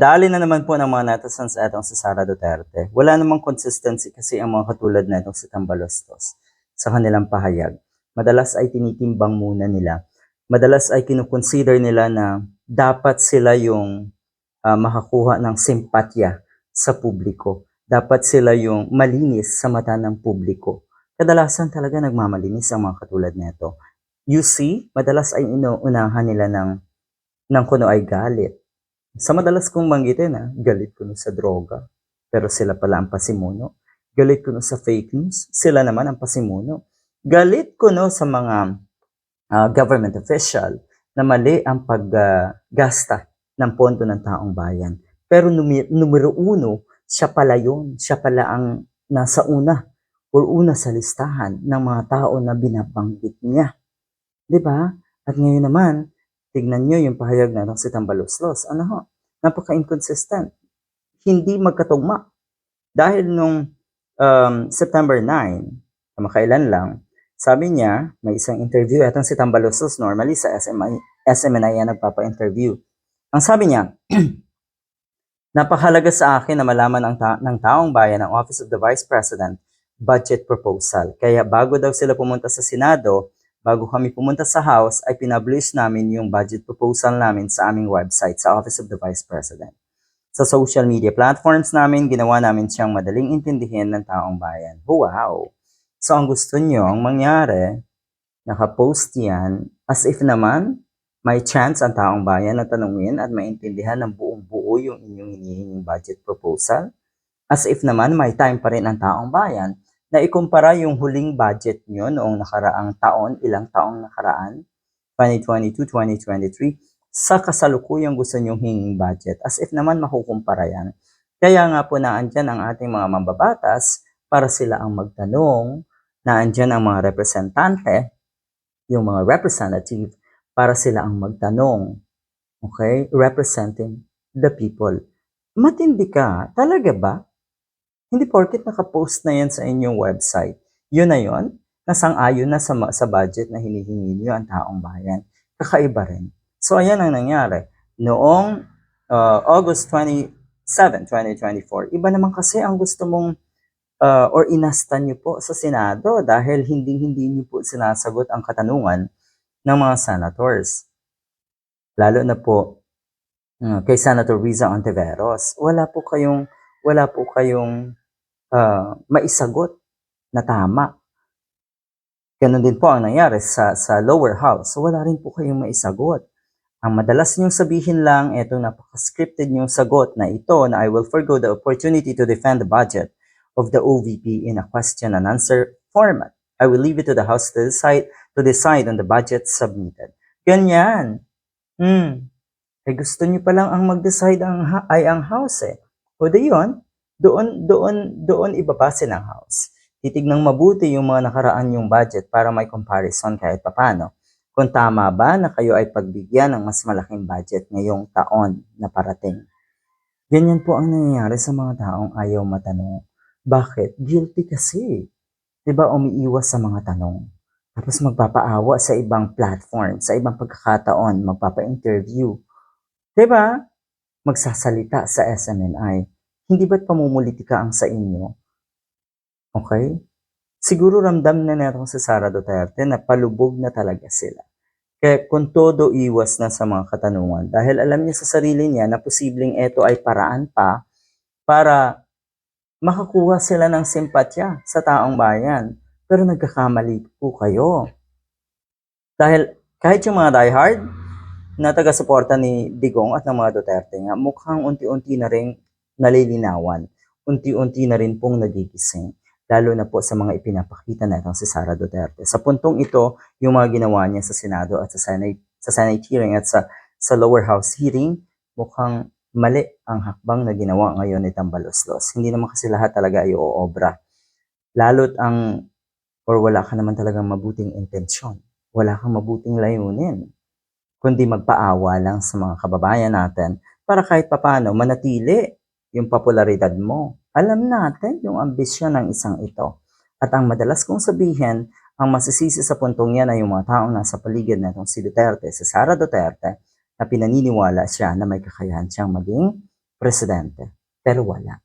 Dali na naman po ng mga netizens etong si Sara Duterte. Wala namang consistency kasi ang mga katulad na itong si Tambalostos sa kanilang pahayag. Madalas ay tinitimbang muna nila. Madalas ay kinukonsider nila na dapat sila yung ah, makakuha ng simpatya sa publiko. Dapat sila yung malinis sa mata ng publiko. Kadalasan talaga nagmamalinis ang mga katulad nito. You see, madalas ay inuunahan nila ng, ng kuno ay galit. Sa madalas kong banggitin, ha, galit ko sa droga, pero sila pala ang pasimuno. Galit ko sa fake news, sila naman ang pasimuno. Galit ko no sa mga ah, government official na mali ang paggasta ng pondo ng taong bayan. Pero numi- numero uno, siya pala yun. Siya pala ang nasa una or una sa listahan ng mga tao na binabanggit niya. 'Di ba? At ngayon naman, tignan niyo yung pahayag na si Tambaloslos. Ano ho? Napaka-inconsistent. Hindi magkatugma. Dahil nung um, September 9, kamakailan lang, sabi niya, may isang interview, etong si Tambaloslos normally sa SMI, SMNI yan nagpapa-interview. Ang sabi niya, napakahalaga sa akin na malaman ang ta- ng taong bayan ang Office of the Vice President budget proposal. Kaya bago daw sila pumunta sa Senado, bago kami pumunta sa House, ay pinablish namin yung budget proposal namin sa aming website, sa Office of the Vice President. Sa social media platforms namin, ginawa namin siyang madaling intindihin ng taong bayan. Wow! So ang gusto nyo ang mangyari, nakapost yan, as if naman may chance ang taong bayan na tanungin at maintindihan ng buong buo yung inyong hinihinging budget proposal. As if naman may time pa rin ang taong bayan na ikumpara yung huling budget nyo noong nakaraang taon, ilang taong nakaraan, 2022-2023, sa kasalukuyang gusto nyong hinging budget. As if naman makukumpara yan. Kaya nga po naandyan ang ating mga mambabatas para sila ang magtanong, naandyan ang mga representante, yung mga representative, para sila ang magtanong. Okay? Representing the people. Matindi ka, talaga ba? Hindi porket nakapost na yan sa inyong website. Yun na yun, nasang-ayon na sa, sa budget na hinihingi niyo ang taong bayan. Kakaiba rin. So, ayan ang nangyari. Noong uh, August 27, 2024, iba naman kasi ang gusto mong uh, or inasta niyo po sa Senado dahil hindi-hindi niyo po sinasagot ang katanungan ng mga senators. Lalo na po uh, kay Senator Riza Ontiveros. Wala po kayong wala po kayong ah, maisagot na tama. Ganon din po ang nangyari sa, sa lower house. So, wala rin po kayong maisagot. Ang madalas niyong sabihin lang, eto napaka-scripted niyong sagot na ito na I will forgo the opportunity to defend the budget of the OVP in a question and answer format. I will leave it to the House to decide, to decide on the budget submitted. Ganyan. Hmm. Eh gusto niyo pa lang ang mag-decide ang, ay ang House eh. O di doon, doon, doon ibabase ng House. Titignan mabuti yung mga nakaraan yung budget para may comparison kahit papano. Kung tama ba na kayo ay pagbigyan ng mas malaking budget ngayong taon na parating. Ganyan po ang nangyayari sa mga taong ayaw matanong. Bakit? Guilty kasi. 'Di ba umiiwas sa mga tanong. Tapos magpapaawa sa ibang platform, sa ibang pagkakataon, magpapa-interview. 'Di ba? Magsasalita sa SMNI. Hindi ba't pamumulitika ang sa inyo? Okay? Siguro ramdam na netong si Sara Duterte na palubog na talaga sila. Kaya kung todo iwas na sa mga katanungan, dahil alam niya sa sarili niya na posibleng ito ay paraan pa para makakuha sila ng simpatya sa taong bayan. Pero nagkakamali po kayo. Dahil kahit yung mga diehard na taga-suporta ni Digong at ng mga Duterte nga, mukhang unti-unti na rin nalilinawan. Unti-unti na rin pong nagigising. Lalo na po sa mga ipinapakita na itong si Sara Duterte. Sa puntong ito, yung mga ginawa niya sa Senado at sa Senate, sa Senate hearing at sa, sa lower house hearing, mukhang mali ang hakbang na ginawa ngayon ni Tambaloslos. Hindi naman kasi lahat talaga ay oobra. Lalo't ang, or wala ka naman talagang mabuting intensyon. Wala kang mabuting layunin. Kundi magpaawa lang sa mga kababayan natin para kahit papano manatili yung popularidad mo. Alam natin yung ambisyon ng isang ito. At ang madalas kong sabihin, ang masisisi sa puntong yan ay yung mga taong nasa paligid na itong si Duterte, si Sara Duterte, na pinaniniwala siya na may kakayahan siyang maging presidente. Pero wala.